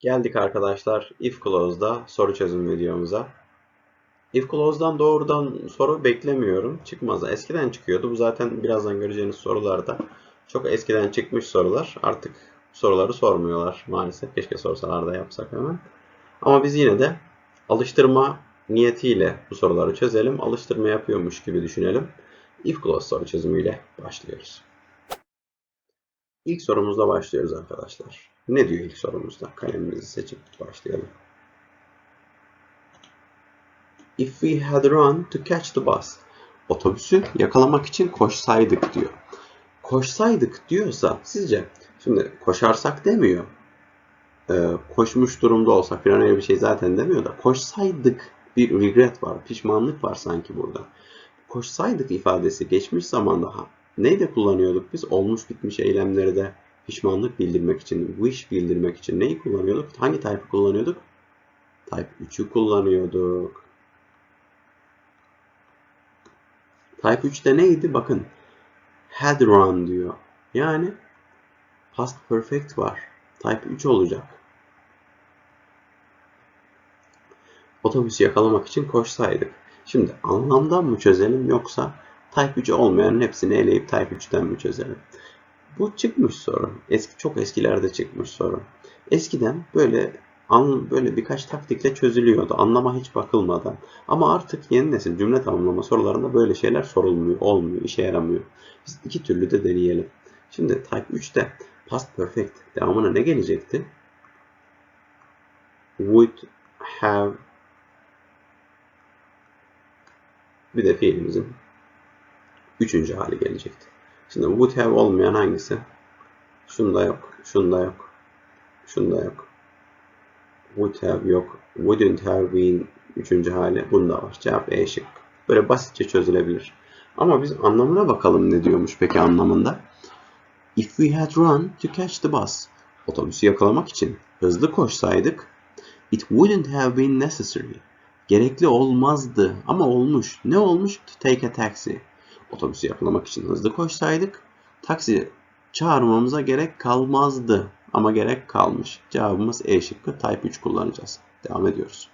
Geldik arkadaşlar if clause'da soru çözüm videomuza. If clause'dan doğrudan soru beklemiyorum. Çıkmaz. Eskiden çıkıyordu. Bu zaten birazdan göreceğiniz sorularda. Çok eskiden çıkmış sorular. Artık soruları sormuyorlar maalesef. Keşke sorsalar da yapsak hemen. Ama biz yine de alıştırma niyetiyle bu soruları çözelim. Alıştırma yapıyormuş gibi düşünelim. If clause soru çözümüyle başlıyoruz. İlk sorumuzla başlıyoruz arkadaşlar. Ne diyor ilk sorumuzda? Kalemimizi seçip başlayalım. If we had run to catch the bus. Otobüsü yakalamak için koşsaydık diyor. Koşsaydık diyorsa sizce şimdi koşarsak demiyor. Ee, koşmuş durumda olsak falan öyle bir şey zaten demiyor da koşsaydık bir regret var, pişmanlık var sanki burada. Koşsaydık ifadesi geçmiş zamanda Neyde kullanıyorduk biz? Olmuş bitmiş eylemleri de pişmanlık bildirmek için, wish bildirmek için neyi kullanıyorduk? Hangi type'ı kullanıyorduk? Type 3'ü kullanıyorduk. Type 3'te neydi? Bakın. Had run diyor. Yani past perfect var. Type 3 olacak. Otobüsü yakalamak için koşsaydık. Şimdi anlamdan mı çözelim yoksa Type 3 olmayanın hepsini eleyip Type 3'ten mi çözelim? Bu çıkmış soru. Eski çok eskilerde çıkmış soru. Eskiden böyle an, böyle birkaç taktikle çözülüyordu. Anlama hiç bakılmadan. Ama artık yeni nesil cümle tamamlama sorularında böyle şeyler sorulmuyor, olmuyor, işe yaramıyor. Biz iki türlü de deneyelim. Şimdi Type 3'te Past Perfect devamına ne gelecekti? Would have bir de fiilimizin üçüncü hali gelecekti. Şimdi would have olmayan hangisi? Şunda yok, şunda yok, şunda yok. Would have yok, wouldn't have been üçüncü hali. Bunda var. Cevap E şık. Böyle basitçe çözülebilir. Ama biz anlamına bakalım ne diyormuş peki anlamında. If we had run to catch the bus. Otobüsü yakalamak için hızlı koşsaydık it wouldn't have been necessary. Gerekli olmazdı ama olmuş. Ne olmuş? To take a taxi otobüsü yakalamak için hızlı koşsaydık taksi çağırmamıza gerek kalmazdı. Ama gerek kalmış. Cevabımız E şıkkı Type 3 kullanacağız. Devam ediyoruz.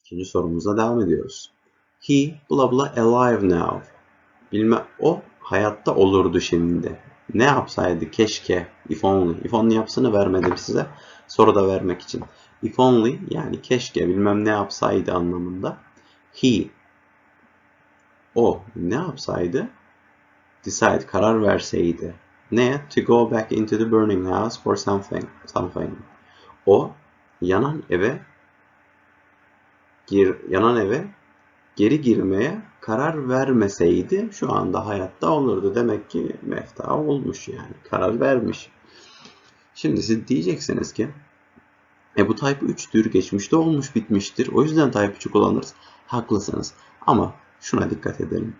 İkinci sorumuza devam ediyoruz. He bla bla alive now. Bilme o hayatta olurdu şimdi. Ne yapsaydı keşke if only. If only yapsını vermedim size. Soru da vermek için. If only yani keşke bilmem ne yapsaydı anlamında. He o ne yapsaydı? Decide, karar verseydi. Ne? To go back into the burning house for something. something. O yanan eve gir, yanan eve geri girmeye karar vermeseydi şu anda hayatta olurdu. Demek ki mefta olmuş yani. Karar vermiş. Şimdi siz diyeceksiniz ki e bu type 3'tür. Geçmişte olmuş bitmiştir. O yüzden type 3'ü kullanırız. Haklısınız. Ama şuna dikkat edelim.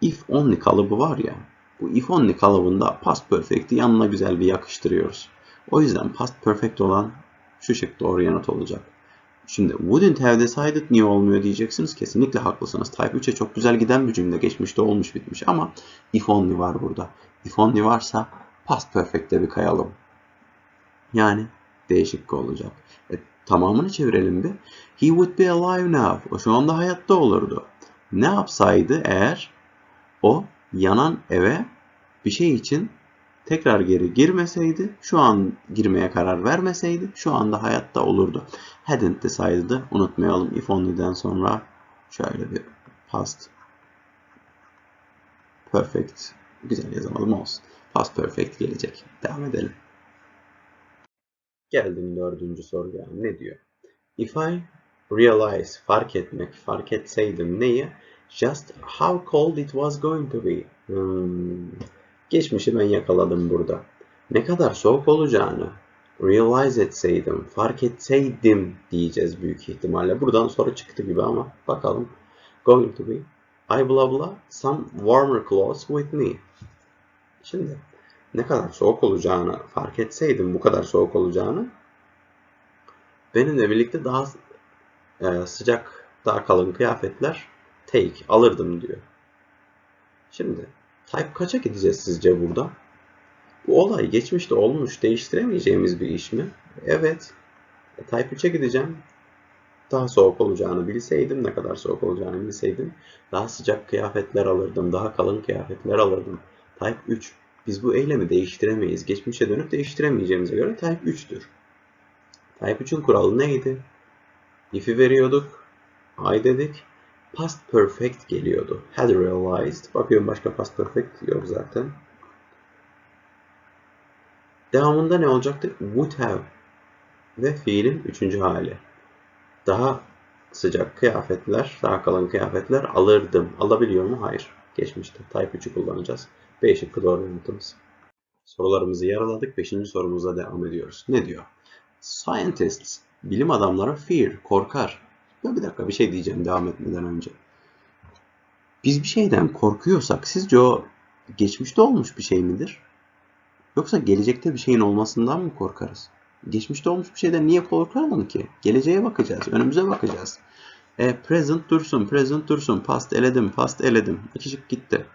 If only kalıbı var ya, bu if only kalıbında past perfect'i yanına güzel bir yakıştırıyoruz. O yüzden past perfect olan şu şık doğru yanıt olacak. Şimdi wouldn't have decided niye olmuyor diyeceksiniz. Kesinlikle haklısınız. Type 3'e çok güzel giden bir cümle. Geçmişte olmuş bitmiş ama if only var burada. If only varsa past perfect'te bir kayalım. Yani değişik olacak. E, tamamını çevirelim bir. He would be alive now. O şu anda hayatta olurdu ne yapsaydı eğer o yanan eve bir şey için tekrar geri girmeseydi, şu an girmeye karar vermeseydi şu anda hayatta olurdu. Hadn't decided'ı unutmayalım. If only'den sonra şöyle bir past perfect güzel yazamadım olsun. Past perfect gelecek. Devam edelim. Geldim dördüncü soruya. Ne diyor? If I realize, fark etmek, fark etseydim neyi? Just how cold it was going to be. Hmm. Geçmişi ben yakaladım burada. Ne kadar soğuk olacağını realize etseydim, fark etseydim diyeceğiz büyük ihtimalle. Buradan soru çıktı gibi ama bakalım. Going to be. I blah blah some warmer clothes with me. Şimdi ne kadar soğuk olacağını fark etseydim bu kadar soğuk olacağını benimle birlikte daha e, sıcak, daha kalın kıyafetler take alırdım diyor. Şimdi type kaça gideceğiz sizce burada? Bu olay geçmişte olmuş değiştiremeyeceğimiz bir iş mi? Evet. E, Type 3'e gideceğim. Daha soğuk olacağını bilseydim, ne kadar soğuk olacağını bilseydim, daha sıcak kıyafetler alırdım, daha kalın kıyafetler alırdım. Type 3. Biz bu eylemi değiştiremeyiz. Geçmişe dönüp değiştiremeyeceğimize göre Type 3'tür. Type 3'ün kuralı neydi? If'i veriyorduk. I dedik. Past perfect geliyordu. Had realized. Bakıyorum başka past perfect yok zaten. Devamında ne olacaktı? Would have. Ve fiilin üçüncü hali. Daha sıcak kıyafetler, daha kalın kıyafetler alırdım. Alabiliyor mu? Hayır. Geçmişte. Type 3'ü kullanacağız. B şıkkı doğru yanıtımız. Sorularımızı yaraladık. Beşinci sorumuza devam ediyoruz. Ne diyor? Scientists, bilim adamları fear, korkar. Ya bir dakika bir şey diyeceğim devam etmeden önce. Biz bir şeyden korkuyorsak sizce o geçmişte olmuş bir şey midir? Yoksa gelecekte bir şeyin olmasından mı korkarız? Geçmişte olmuş bir şeyden niye korkalım ki? Geleceğe bakacağız, önümüze bakacağız. E, present dursun, present dursun, past eledim, past eledim. İki şık gitti.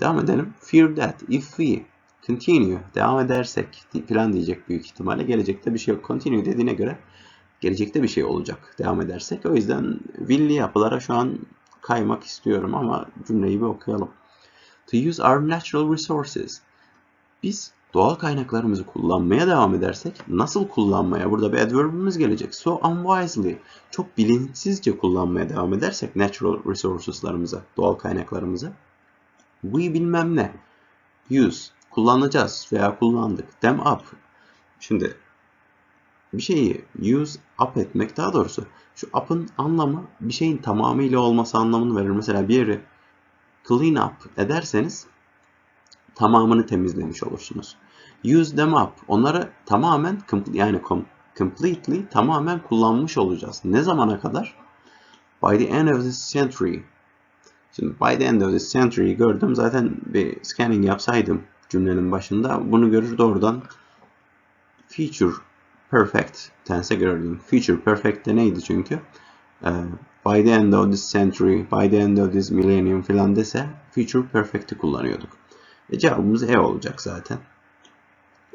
Devam edelim. Fear that, if we continue, devam edersek falan diyecek büyük ihtimalle. Gelecekte bir şey yok. Continue dediğine göre gelecekte bir şey olacak devam edersek. O yüzden will'li yapılara şu an kaymak istiyorum ama cümleyi bir okuyalım. To use our natural resources. Biz doğal kaynaklarımızı kullanmaya devam edersek nasıl kullanmaya? Burada bir adverbimiz gelecek. So unwisely. Çok bilinçsizce kullanmaya devam edersek natural resources'larımızı, doğal kaynaklarımızı. We bilmem ne. Use. Kullanacağız veya kullandık. Them up. Şimdi bir şeyi use up etmek daha doğrusu şu up'ın anlamı bir şeyin tamamıyla olması anlamını verir. Mesela bir yeri clean up ederseniz tamamını temizlemiş olursunuz. Use them up. Onları tamamen yani completely tamamen kullanmış olacağız. Ne zamana kadar? By the end of this century. Şimdi by the end of this century gördüm. Zaten bir scanning yapsaydım cümlenin başında bunu görür doğrudan future perfect tense gördüm. Future perfect de neydi çünkü? Ee, by the end of this century, by the end of this millennium filan dese future perfect'i kullanıyorduk. E cevabımız E olacak zaten.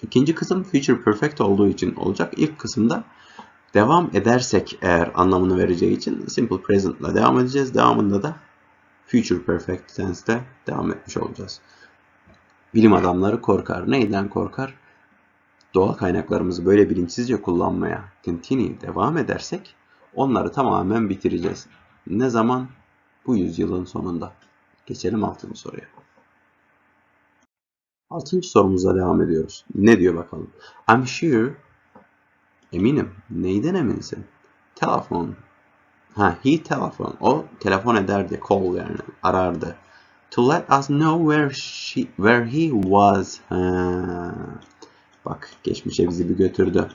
İkinci kısım future perfect olduğu için olacak. İlk kısımda devam edersek eğer anlamını vereceği için simple present ile devam edeceğiz. Devamında da future perfect tense'de devam etmiş olacağız. Bilim adamları korkar. Neyden korkar? Doğal kaynaklarımızı böyle bilinçsizce kullanmaya continue devam edersek onları tamamen bitireceğiz. Ne zaman? Bu yüzyılın sonunda. Geçelim altıncı soruya. Altıncı sorumuza devam ediyoruz. Ne diyor bakalım? I'm sure eminim. Neyden eminsin? Telefon. Ha, he telefon. O telefon ederdi. Call yani. Arardı. To let us know where she, where he was. Ha. Bak geçmişe bizi bir götürdü.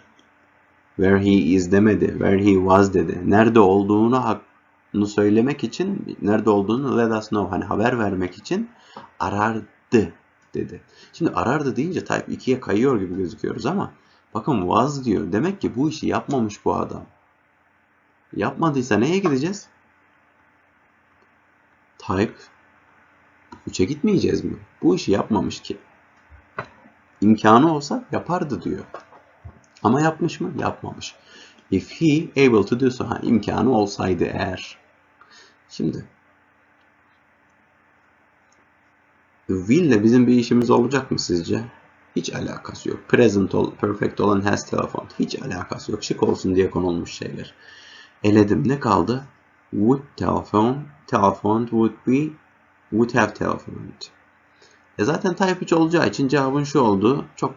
Where he is demedi. Where he was dedi. Nerede olduğunu söylemek için, nerede olduğunu let us know hani haber vermek için arardı dedi. Şimdi arardı deyince type 2'ye kayıyor gibi gözüküyoruz ama bakın was diyor. Demek ki bu işi yapmamış bu adam. Yapmadıysa neye gideceğiz? Type 3'e gitmeyeceğiz mi? Bu işi yapmamış ki. İmkanı olsa yapardı diyor. Ama yapmış mı? Yapmamış. If he able to do so. Ha, imkanı olsaydı eğer. Şimdi will ile bizim bir işimiz olacak mı sizce? Hiç alakası yok. Present ol, perfect olan has telephone. Hiç alakası yok. Şık olsun diye konulmuş şeyler. Eledim. Ne kaldı? Would telephone. Telephoned would be would have telephoned. E zaten type 3 olacağı için cevabın şu olduğu çok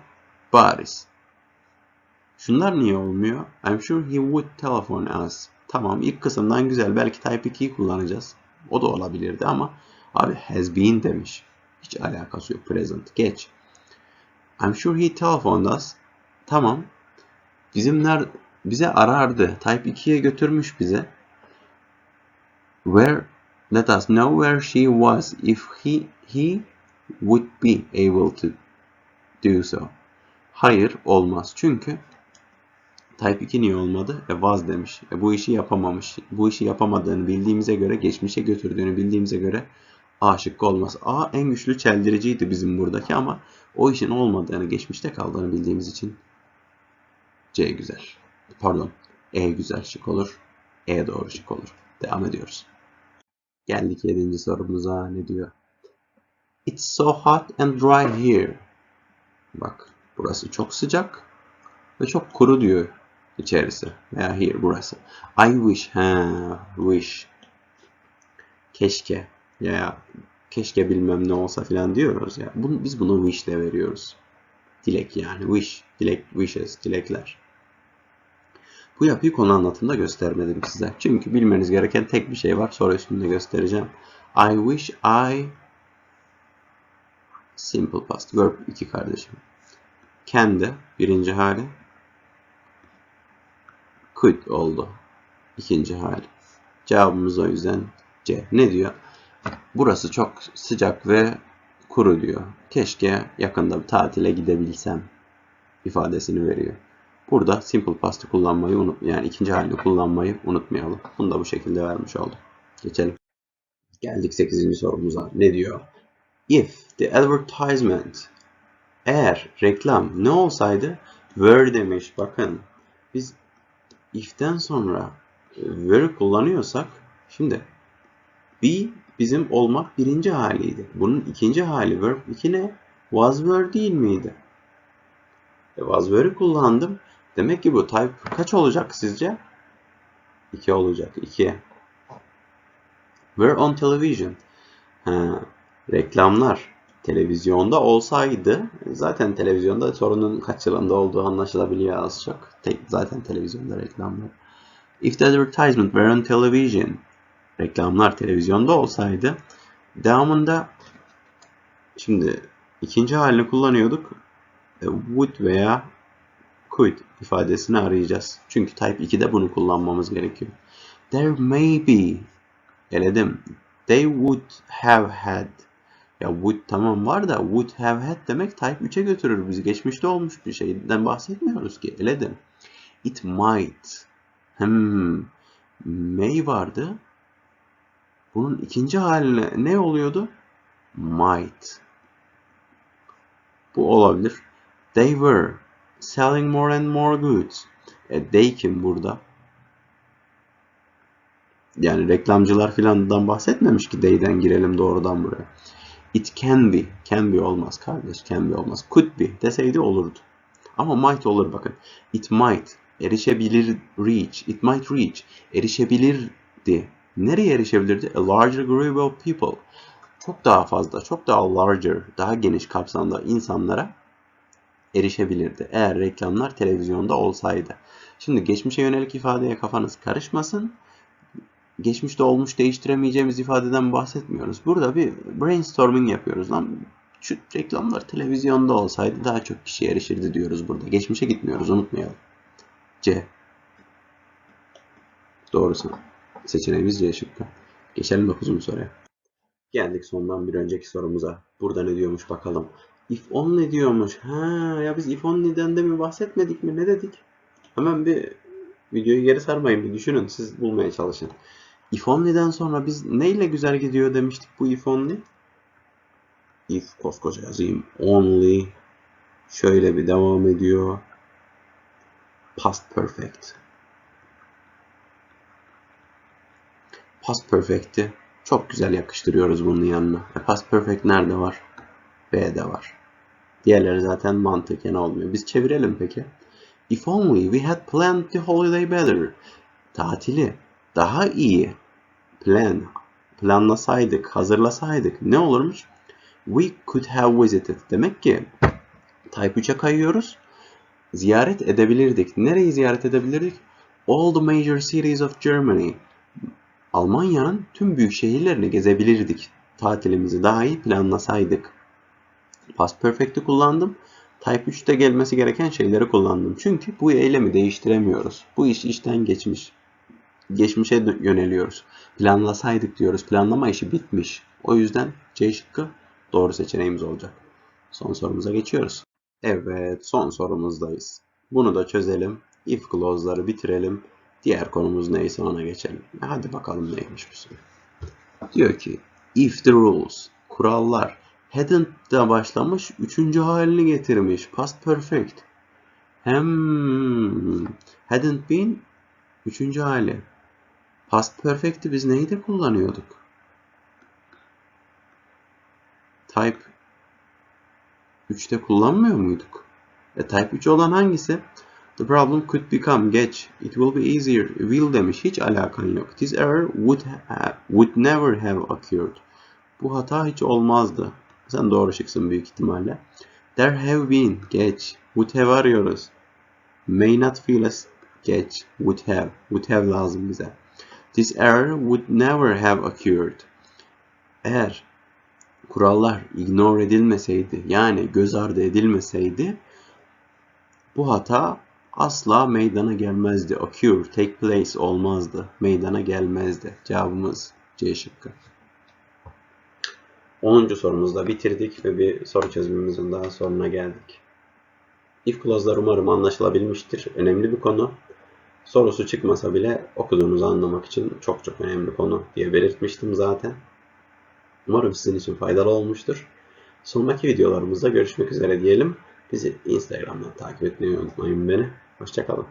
bariz. Şunlar niye olmuyor? I'm sure he would telephone us. Tamam ilk kısımdan güzel. Belki type 2'yi kullanacağız. O da olabilirdi ama abi has been demiş. Hiç alakası yok. Present. Geç. I'm sure he telephoned us. Tamam. Bizimler bize arardı. Type 2'ye götürmüş bize. Where let us know where she was if he he would be able to do so. Hayır olmaz. Çünkü Type 2 niye olmadı? E was demiş. E bu işi yapamamış. Bu işi yapamadığını bildiğimize göre, geçmişe götürdüğünü bildiğimize göre A şıkkı olmaz. A en güçlü çeldiriciydi bizim buradaki ama o işin olmadığını, geçmişte kaldığını bildiğimiz için C güzel. Pardon. E güzel şık olur. E doğru şık olur. Devam ediyoruz. Geldik yedinci sorumuza. Ne diyor? It's so hot and dry here. Bak burası çok sıcak ve çok kuru diyor içerisi. Veya here burası. I wish. Ha, wish. Keşke. Ya keşke bilmem ne olsa filan diyoruz ya. Bunu, biz bunu wish ile veriyoruz. Dilek yani. Wish. Dilek, wishes. Dilekler. Bu yapıyı konu anlatımda göstermedim size. Çünkü bilmeniz gereken tek bir şey var. Sonra üstünde göstereceğim. I wish I simple past verb iki kardeşim. Kendi birinci hali could oldu. ikinci hali. Cevabımız o yüzden C. Ne diyor? Burası çok sıcak ve kuru diyor. Keşke yakında bir tatile gidebilsem ifadesini veriyor. Burada simple past'ı kullanmayı unut yani ikinci halini kullanmayı unutmayalım. Bunu da bu şekilde vermiş oldum. Geçelim. Geldik 8. sorumuza. Ne diyor? If the advertisement eğer reklam ne olsaydı were demiş. Bakın biz if'ten sonra e, were kullanıyorsak şimdi be bizim olmak birinci haliydi. Bunun ikinci hali verb 2 ne? Was were değil miydi? E, was were'i kullandım. Demek ki bu type kaç olacak sizce? 2 olacak. 2. Were on television. Ha, reklamlar televizyonda olsaydı zaten televizyonda sorunun kaç yılında olduğu anlaşılabiliyor az çok. Zaten televizyonda reklamlar. If the advertisement were on television reklamlar televizyonda olsaydı devamında şimdi ikinci halini kullanıyorduk. E, would veya could ifadesini arayacağız. Çünkü type 2'de bunu kullanmamız gerekiyor. There may be eledim. They would have had ya would tamam var da would have had demek type 3'e götürür bizi. Geçmişte olmuş bir şeyden bahsetmiyoruz ki. Eledim. It might. Hmm. May vardı. Bunun ikinci haline ne oluyordu? Might. Bu olabilir. They were selling more and more goods. E, they kim burada? Yani reklamcılar filandan bahsetmemiş ki they'den girelim doğrudan buraya. It can be. Can be olmaz kardeş. Can be olmaz. Could be deseydi olurdu. Ama might olur bakın. It might. Erişebilir. Reach. It might reach. Erişebilirdi. Nereye erişebilirdi? A larger group of people. Çok daha fazla, çok daha larger, daha geniş kapsamda insanlara erişebilirdi. Eğer reklamlar televizyonda olsaydı. Şimdi geçmişe yönelik ifadeye kafanız karışmasın. Geçmişte olmuş değiştiremeyeceğimiz ifadeden bahsetmiyoruz. Burada bir brainstorming yapıyoruz. Lan şu reklamlar televizyonda olsaydı daha çok kişi erişirdi diyoruz burada. Geçmişe gitmiyoruz unutmayalım. C. Doğrusu. Seçeneğimiz C şıkkı. Geçelim 9. soruya. Geldik sondan bir önceki sorumuza. Burada ne diyormuş bakalım. If only diyormuş. Ha ya biz if only'den de mi bahsetmedik mi? Ne dedik? Hemen bir videoyu geri sarmayın bir düşünün. Siz bulmaya çalışın. If only'den sonra biz neyle güzel gidiyor demiştik bu if only? If koskoca yazayım. Only şöyle bir devam ediyor. Past perfect. Past perfect'i çok güzel yakıştırıyoruz bunun yanına. E past perfect nerede var? B'de var. Diğerleri zaten mantıken olmuyor. Biz çevirelim peki. If only we had planned the holiday better. Tatili daha iyi plan planlasaydık, hazırlasaydık ne olurmuş? We could have visited. Demek ki Type 3'e kayıyoruz. Ziyaret edebilirdik. Nereyi ziyaret edebilirdik? All the major cities of Germany. Almanya'nın tüm büyük şehirlerini gezebilirdik. Tatilimizi daha iyi planlasaydık. Past Perfect'i kullandım. Type 3'te gelmesi gereken şeyleri kullandım. Çünkü bu eylemi değiştiremiyoruz. Bu iş işten geçmiş. Geçmişe yöneliyoruz. Planlasaydık diyoruz. Planlama işi bitmiş. O yüzden C şıkkı doğru seçeneğimiz olacak. Son sorumuza geçiyoruz. Evet son sorumuzdayız. Bunu da çözelim. If clause'ları bitirelim. Diğer konumuz neyse ona geçelim. Hadi bakalım neymiş bu soru. Diyor ki if the rules kurallar hadn't da başlamış üçüncü halini getirmiş. Past perfect. Hem hadn't been Üçüncü hali. Past perfect'i biz neyde kullanıyorduk? Type 3'te kullanmıyor muyduk? E, type 3 olan hangisi? The problem could become geç. It will be easier. Will demiş. Hiç alakan yok. This error would, ha would never have occurred. Bu hata hiç olmazdı. Sen doğru şıksın büyük ihtimalle. There have been. Geç. Would have arıyoruz. May not feel as geç. Would have. Would have lazım bize. This error would never have occurred. Eğer kurallar ignore edilmeseydi yani göz ardı edilmeseydi bu hata asla meydana gelmezdi. Occur, take place olmazdı. Meydana gelmezdi. Cevabımız C şıkkı. 10. sorumuzda bitirdik ve bir soru çözümümüzün daha sonuna geldik. If clause'lar umarım anlaşılabilmiştir. Önemli bir konu. Sorusu çıkmasa bile okuduğunuzu anlamak için çok çok önemli konu diye belirtmiştim zaten. Umarım sizin için faydalı olmuştur. Sonraki videolarımızda görüşmek üzere diyelim. Bizi Instagram'dan takip etmeyi unutmayın beni. Hoşçakalın.